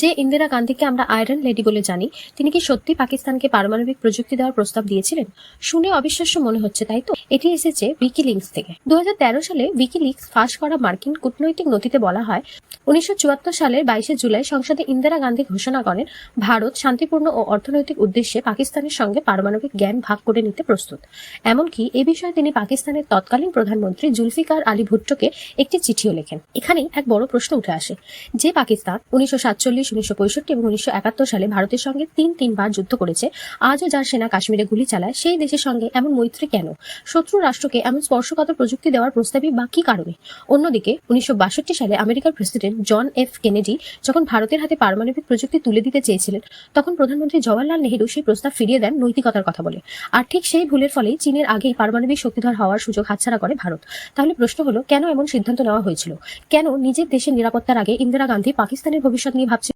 যে ইন্দিরা গান্ধীকে আমরা আয়রন লেডি বলে জানি, তিনি কি সত্যি পাকিস্তানকে পারমাণবিক প্রযুক্তি দেওয়ার প্রস্তাব দিয়েছিলেন? শুনে অবিশ্বাস্য মনে হচ্ছে, তাই তো? এটি এসেছে উইকিলিংস থেকে। দুহাজার তেরো সালে উইকিলিক্স ফাঁস করা মার্কিন কূটনৈতিক নথিতে বলা হয়, উনিশশো সালের বাইশে জুলাই সংসদে ইন্দিরা গান্ধী ঘোষণা করেন, ভারত শান্তিপূর্ণ ও অর্থনৈতিক উদ্দেশ্যে পাকিস্তানের সঙ্গে পারমাণবিক জ্ঞান ভাগ করে নিতে প্রস্তুত। এমনকি এ বিষয়ে তিনি পাকিস্তানের তৎকালীন প্রধানমন্ত্রী জুলফিকার আলী ভুট্টোকে একটি চিঠিও লেখেন। এখানেই এক বড় প্রশ্ন উঠে আসে, যে পাকিস্তান উনিশশো সাতচল্লিশ সাতচল্লিশ উনিশশো পঁয়ষট্টি এবং উনিশশো একাত্তর সালে ভারতের সঙ্গে তিন তিনবার যুদ্ধ করেছে। আজও যার সেনা কাশ্মীরে গুলি চালায়, সেই দেশের সঙ্গে এমন মৈত্রী কেন? শত্রু রাষ্ট্রকে এমন স্পর্শকাতর প্রযুক্তি দেওয়ার প্রস্তাবই বা কি কারণে? অন্যদিকে, উনিশশো বাষট্টি সালে আমেরিকার প্রেসিডেন্ট জন এফ কেনেডি যখন ভারতের হাতে পারমাণবিক প্রযুক্তি তুলে দিতে চেয়েছিলেন, তখন প্রধানমন্ত্রী জওয়াহরলাল নেহেরু সেই প্রস্তাব ফিরিয়ে দেন নৈতিকতার কথা বলে। আর ঠিক সেই ভুলের ফলেই চীনের আগেই পারমাণবিক শক্তিধর হওয়ার সুযোগ হাতছাড়া করে ভারত। তাহলে প্রশ্ন হলো, কেন এমন সিদ্ধান্ত নেওয়া হয়েছিল? কেন নিজের দেশের নিরাপত্তার আগে ইন্দিরা গান্ধী পাকিস্তানের ভবিষ্যৎ নিয়ে ভাবছিলেন?